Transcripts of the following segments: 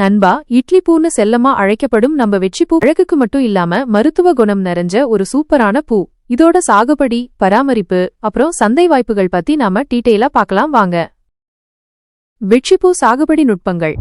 நண்பா இட்லி பூன்னு செல்லமா அழைக்கப்படும் நம்ம வெற்றிப்பூ அழகுக்கு மட்டும் இல்லாம மருத்துவ குணம் நிறைஞ்ச ஒரு சூப்பரான பூ. இதோட சாகுபடி பராமரிப்பு அப்புறம் சந்தை வாய்ப்புகள் பத்தி நாம டீட்டெயிலா பார்க்கலாம் வாங்க. வெற்றிப்பூ சாகுபடி நுட்பங்கள்.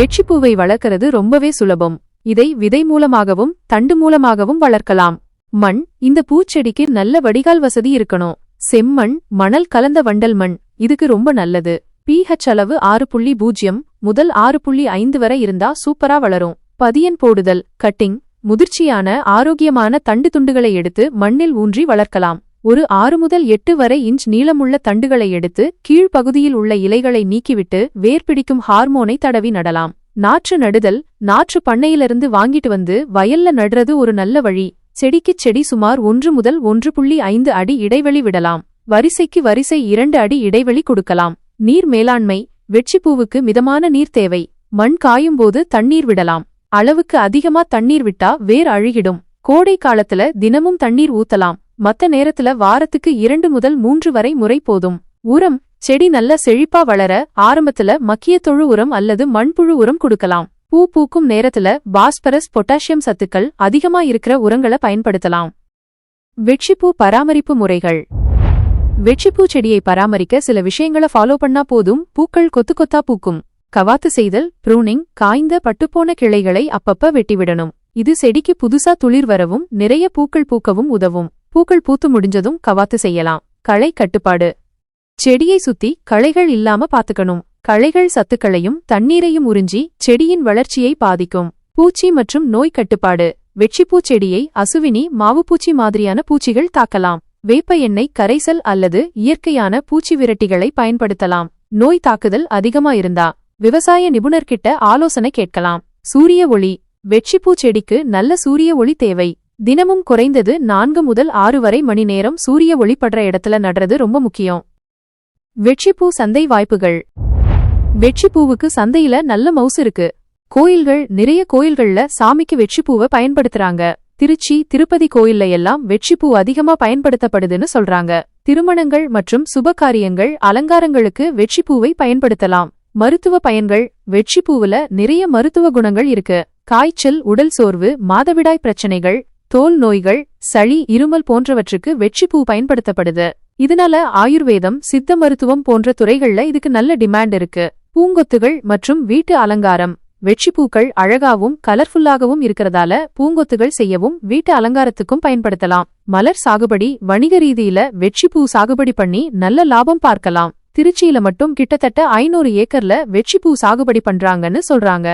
வெற்றிப்பூவை வளர்க்கறது ரொம்பவே சுலபம். இதை விதை மூலமாகவும் தண்டு மூலமாகவும் வளர்க்கலாம். மண் இந்த பூச்செடிக்கு நல்ல வடிகால் வசதி இருக்கணும். செம்மண் மணல் கலந்த வண்டல் மண். இதுக்கு ரொம்ப நல்லது. பிஹெச் அளவு ஆறு புள்ளி பூஜ்ஜியம் முதல் ஆறு புள்ளி ஐந்து வரை இருந்தா சூப்பரா வளரும். பதியன் போடுதல் கட்டிங் முதிர்ச்சியான ஆரோக்கியமான தண்டு துண்டுகளை எடுத்து மண்ணில் ஊன்றி வளர்க்கலாம். ஒரு ஆறு முதல் எட்டு வரை இன்ச் நீளமுள்ள தண்டுகளை எடுத்து கீழ்ப்பகுதியில் உள்ள இலைகளை நீக்கிவிட்டு வேர் பிடிக்கும் ஹார்மோனை தடவி நடலாம். நாற்று நடுதல் நாற்று பண்ணையிலிருந்து வாங்கிட்டு வந்து வயல்ல நடுறது ஒரு நல்ல வழி. செடிக்குச் செடி சுமார் ஒன்று முதல் ஒன்று புள்ளி ஐந்து அடி இடைவெளி விடலாம். வரிசைக்கு வரிசை இரண்டு அடி இடைவெளி கொடுக்கலாம். நீர் மேலாண்மை வெற்றிப்பூவுக்கு மிதமான நீர் தேவை. மண் காயும்போது தண்ணீர் விடலாம். அளவுக்கு அதிகமா தண்ணீர் விட்டா வேர் அழுகிடும். கோடை காலத்துல தினமும் தண்ணீர் ஊத்தலாம். மத்த நேரத்துல வாரத்துக்கு இரண்டு முதல் மூன்று வரை முறை போதும். உரம் செடி நல்ல செழிப்பா வளர ஆரம்பத்துல மக்கிய தொழு உரம் அல்லது மண்புழு உரம் கொடுக்கலாம். பூ பூக்கும் நேரத்துல பாஸ்பரஸ் பொட்டாசியம் சத்துக்கள் அதிகமா இருக்கிற உரங்களை பயன்படுத்தலாம். வெற்றிப்பூ பராமரிப்பு முறைகள். வெற்றிப்பூ செடியை பராமரிக்க சில விஷயங்களை ஃபாலோ பண்ணா போதும். பூக்கள் கொத்து கொத்தா பூக்கும். கவாத்து செய்தல் ப்ரூனிங் காய்ந்த பட்டுப்போன கிளைகளை அப்பப்ப வெட்டிவிடணும். இது செடிக்கு புதுசா துளிர் வரவும் நிறைய பூக்கள் பூக்கவும் உதவும். பூக்கள் பூத்து முடிஞ்சதும் கவாத்து செய்யலாம். களை கட்டுப்பாடு. செடியை சுத்தி களைகள் இல்லாம பாத்துக்கணும். களைகள் சத்துக்களையும் தண்ணீரையும் உறிஞ்சி செடியின் வளர்ச்சியை பாதிக்கும். பூச்சி மற்றும் நோய் கட்டுப்பாடு. வெற்றிப்பூ செடியை அசுவினி மாவுப்பூச்சி மாதிரியான பூச்சிகள் தாக்கலாம். வேப்ப எண்ணெய் கரைசல் அல்லது இயற்கையான பூச்சி விரட்டிகளை பயன்படுத்தலாம். நோய் தாக்குதல் அதிகமா இருந்தா விவசாய நிபுணர்கிட்ட ஆலோசனை கேட்கலாம். சூரிய ஒளி. வெற்றிப்பூ செடிக்கு நல்ல சூரிய ஒளி தேவை. தினமும் குறைந்தது நான்கு முதல் ஆறு வரை மணி நேரம் சூரிய ஒளிப்படுற இடத்துல நடுறது ரொம்ப முக்கியம். வெற்றிப்பூ சந்தை வாய்ப்புகள். வெற்றிப்பூவுக்கு சந்தையில நல்ல மவுசு இருக்கு. கோயில்கள் நிறைய கோயில்கள்ல சாமிக்கு வெற்றிப்பூவை பயன்படுத்துறாங்க. திருச்சி திருப்பதி கோயில்ல எல்லாம் வெற்றிப்பூ அதிகமா பயன்படுத்தப்படுதுன்னு சொல்றாங்க. திருமணங்கள் மற்றும் சுபகாரியங்கள் அலங்காரங்களுக்கு வெற்றிப்பூவை பயன்படுத்தலாம். மருத்துவ பயன்கள் வெற்றிப்பூவுல நிறைய மருத்துவ குணங்கள் இருக்கு. காய்ச்சல் உடல் சோர்வு மாதவிடாய் பிரச்சனைகள் தோல் நோய்கள் சளி இருமல் போன்றவற்றுக்கு வெற்றிப்பூ பயன்படுத்தப்படுது. இதனால ஆயுர்வேதம் சித்த மருத்துவம் போன்ற துறைகள்ல இதுக்கு நல்ல டிமாண்ட் இருக்கு. பூங்கொத்துகள் மற்றும் வீட்டு அலங்காரம். வெற்றிப்பூக்கள் அழகாவும் கலர்ஃபுல்லாகவும் இருக்கிறதால பூங்கொத்துகள் செய்யவும் வீட்டு அலங்காரத்துக்கும் பயன்படுத்தலாம். மலர் சாகுபடி வணிக ரீதியில வெற்றிப்பூ சாகுபடி பண்ணி நல்ல லாபம் பார்க்கலாம். திருச்சியில மட்டும் கிட்டத்தட்ட ஐநூறு ஏக்கர்ல வெற்றிப்பூ சாகுபடி பண்றாங்கன்னு சொல்றாங்க.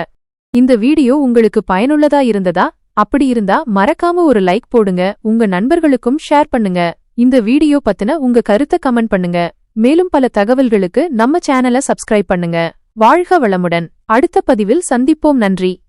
இந்த வீடியோ உங்களுக்கு பயனுள்ளதா இருந்ததா? அப்படி இருந்தா மறக்காம ஒரு லைக் போடுங்க உங்க நண்பர்களுக்கும் ஷேர் பண்ணுங்க. இந்த வீடியோ பத்தின உங்க கருத்தை கமெண்ட் பண்ணுங்க. மேலும் பல தகவல்களுக்கு நம்ம சேனலை சப்ஸ்கிரைப் பண்ணுங்க. வாழ்க வளமுடன். அடுத்த பதிவில் சந்திப்போம். நன்றி.